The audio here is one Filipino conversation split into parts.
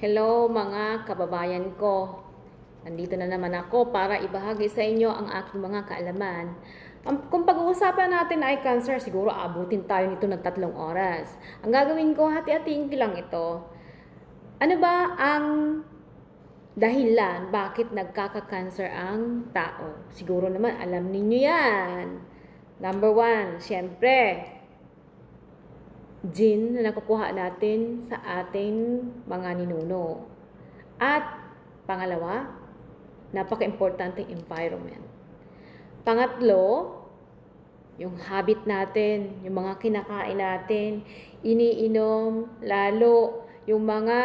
Hello mga kababayan ko. Nandito na naman ako para ibahagi sa inyo ang aking mga kaalaman. Kung pag-uusapan natin ay cancer, siguro abutin tayo nito ng tatlong oras. Ang gagawin ko, hati-hatiin ko lang ito. Ano ba ang dahilan bakit nagkaka-cancer ang tao? Siguro naman alam ninyo yan. Number one, syempre, gene na nakukuha natin sa ating mga ninuno. At pangalawa, napaka-importante environment. Pangatlo, yung habit natin, yung mga kinakain natin, iniinom, lalo yung mga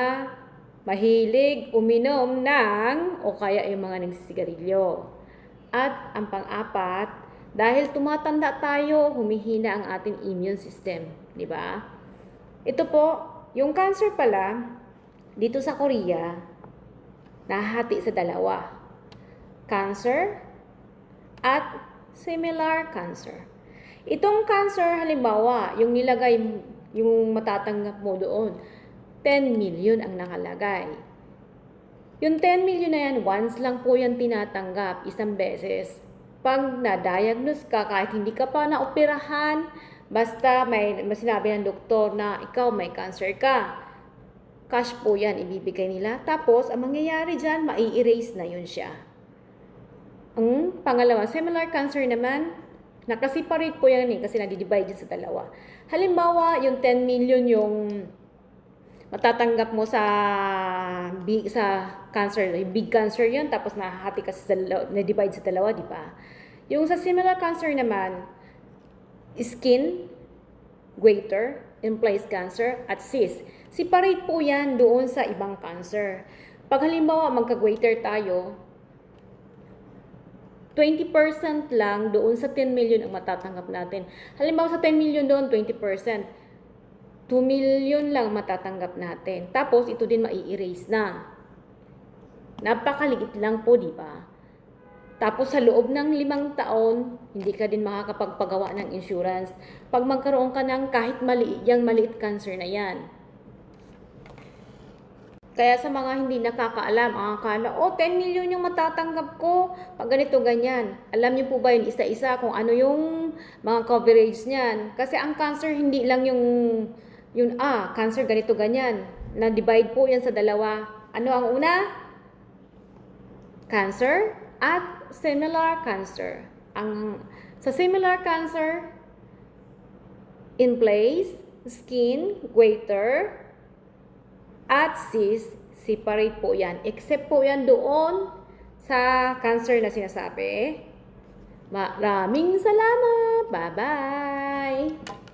mahilig uminom ng o kaya yung mga nagsisigarilyo. At ang pang-apat, dahil tumatanda tayo, humihina ang ating immune system, di ba? Ito po, yung cancer pala, dito sa Korea, nahati sa dalawa. Cancer at similar cancer. Itong cancer, halimbawa, yung nilagay, yung matatanggap mo doon, 10 million ang nakalagay. Yung 10 million na yan, once lang po yan tinatanggap, isang beses. Pag na-diagnose ka, kahit hindi ka pa naoperahan, basta may, may sinabi ng doktor na ikaw may cancer ka, cash po yan ibibigay nila. Tapos, ang mangyayari dyan, mai-erase na yun siya. Ang pangalawa, similar cancer naman, nakasiparate po yan eh, kasi nadi-divide sa dalawa. Halimbawa, yung 10 million yung matatanggap mo sa big sa cancer, big cancer 'yun tapos nahati kasi sa dalawa- na-divide sa dalawa, di ba? Yung sa similar cancer naman, skin, goiter, implies cancer, at cyst. Separate po yan doon sa ibang cancer. Pag halimbawa magka-goiter tayo, 20% lang doon sa 10 million ang matatanggap natin. Halimbawa sa 10 million doon, 20%. 2 million lang matatanggap natin. Tapos, ito din mai-erase na. Napakaliit lang po, di ba? Tapos, sa loob ng limang taon, hindi ka din makakapagpagawa ng insurance. Pag magkaroon ka ng kahit maliit, yung maliit cancer na yan. Kaya sa mga hindi nakakaalam, ang akala, oh, 10 million yung matatanggap ko. Pag ganito, ganyan. Alam niyo po ba yun isa-isa kung ano yung mga coverage niyan? Kasi ang cancer, hindi lang yung, yung ah, cancer ganito, ganyan. Na-divide po yan sa dalawa. Ano ang una? Cancer at similar cancer. Ang, sa similar cancer, in place, skin, goiter, at cyst, separate po yan. Except po yan doon sa cancer na sinasabi. Maraming salamat! Bye-bye!